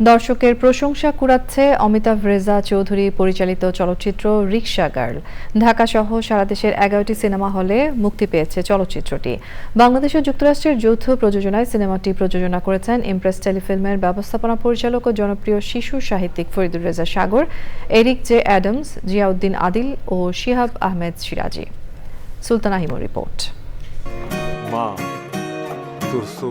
দর্শকের প্রশংসা কুড়াচ্ছে অমিতাভ রেজা চৌধুরী পরিচালিত চলচ্চিত্র রিক্সা গার্ল। ঢাকা সহ সারা দেশের এগারোটি সিনেমা হলে মুক্তি পেয়েছে চলচ্চিত্রটি। বাংলাদেশ ও যুক্তরাষ্ট্রের যৌথ প্রযোজনায় সিনেমাটি প্রযোজনা করেছেন ইমপ্রেস টেলিফিল্মের ব্যবস্থাপনা পরিচালক ও জনপ্রিয় শিশু সাহিত্যিক Faridur Reza Sagar Eric J Adams Ziauddin Adil ও শিহাব আহমেদ সিরাজি। সুলতানা হিমুর রিপোর্ট।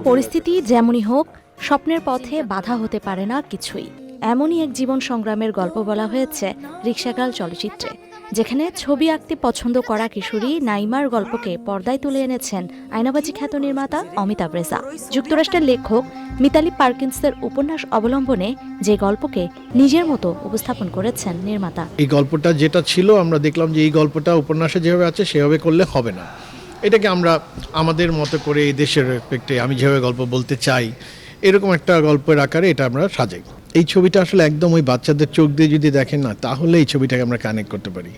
পরিস্থিতি যেমনই হোক স্বপ্নের পথে বাধা হতে পারে না কিছুই। এমনই এক জীবন সংগ্রামের গল্প বলা হয়েছে রিক্সাকাল চলচ্চিত্রে, যেখানে ছবি আঁকতে পছন্দ করা কিশোরী নাইমার গল্পকে পর্দায় তুলে এনেছেন আয়নাবাজি খ্যাত নির্মাতা অমিতাভ রেজা। যুক্তরাষ্ট্রের লেখক মিতালি পার্কিন্সের উপন্যাস অবলম্বনে যে গল্পকে নিজের মতো উপস্থাপন করেছেন নির্মাতা। এই গল্পটা যেটা ছিল, আমরা দেখলাম যে এই গল্পটা উপন্যাসে যেভাবে আছে, সেভাবে করলে হবে না। এটাকে আমরা আমাদের মতো করে এই দেশের আমি যেভাবে গল্প বলতে চাই এরকম একটা গল্পের আকারে এটা আমরা সাজাই। এই ছবিটা আসলে একদম ওই বাচ্চাদের চোখ দিয়ে যদি দেখেন না, তাহলে এই ছবিটাকে আমরা কানেক্ট করতে পারি।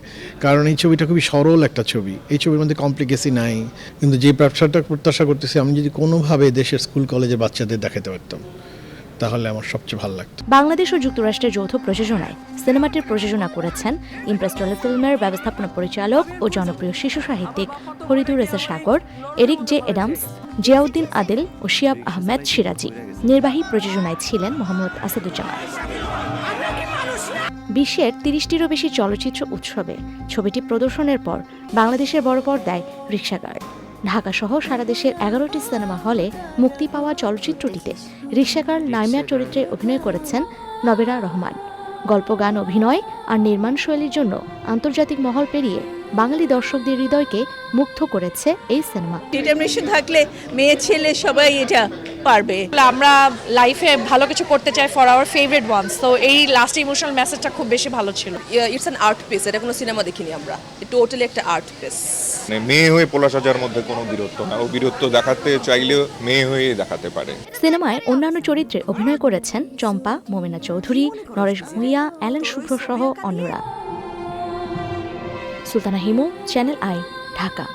কারণ এই ছবিটা খুবই সরল একটা ছবি। এই ছবির মধ্যে কমপ্লিকেসি নাই, কিন্তু যে ব্যবসাটা প্রত্যাশা করতেছি, আমি যদি কোনোভাবে দেশের স্কুল কলেজে বাচ্চাদের দেখাতে পারতাম, তাহলে আমার সবচেয়ে ভালো লাগতো। বাংলাদেশ ও যুক্তরাষ্ট্রের যৌথ প্রযোজনায় সিনেমাটির প্রযোজনা করেছেন ইমপ্রেস টেলিফিল্মের ব্যবস্থাপনা পরিচালক ও জনপ্রিয় শিশু সাহিত্যিক Faridur Reza Sagar, Eric J Adams Ziauddin Adel ও শিয়াব আহমেদ সিরাজি। নির্বাহী প্রযোজনায় ছিলেন মোহাম্মদ আসাদুজ্জামান। বিশ্বের তিরিশটিরও বেশি চলচ্চিত্র উৎসবে ছবিটি প্রদর্শনের পর বাংলাদেশের বড় পর্দায় রিক্সাগার্ড ঢাকা সহ সারা দেশের এগারোটি সিনেমা হলে মুক্তি পাওয়া চলচ্চিত্রটিতে রিক্সাগার্ল নাইমিয়া চরিত্রে অভিনয় করেছেন নবেরা রহমান। গল্প গান অভিনয় আর নির্মাণ শৈলীর জন্য আন্তর্জাতিক মহল পেরিয়ে বাঙালি দর্শকদের হৃদয়কে মুগ্ধ করেছে এই সিনেমা। ডিটারমিনেশন থাকলে মেয়ে ছেলে সবাই এটা পারবে। আমরা লাইফে ভালো কিছু করতে চাই ফর আওয়ার ফেভারিট ওয়ান্স তো এই লাস্ট ইমোশনাল মেসেজটা খুব বেশি ভালো ছিল। ইটস অ্যান আর্ট পিস এটা কোনো সিনেমা দেখিনি আমরা। টোটালি একটা আর্ট পিস মানে মেয়ে হয়ে পোলা সাজার মধ্যে কোনো বীরত্ব না। ও বীরত্ব দেখাতে চাইলেও মেয়ে হয়ে দেখাতে পারে। সিনেমায় অন্যান্য চরিত্রে অভিনয় করেছেন চম্পা মোমেনা চৌধুরী নরেশ ভূঁইয়া অ্যালেন শুভ্র সহ অন্যরা। Sultana Himu channel i Dhaka.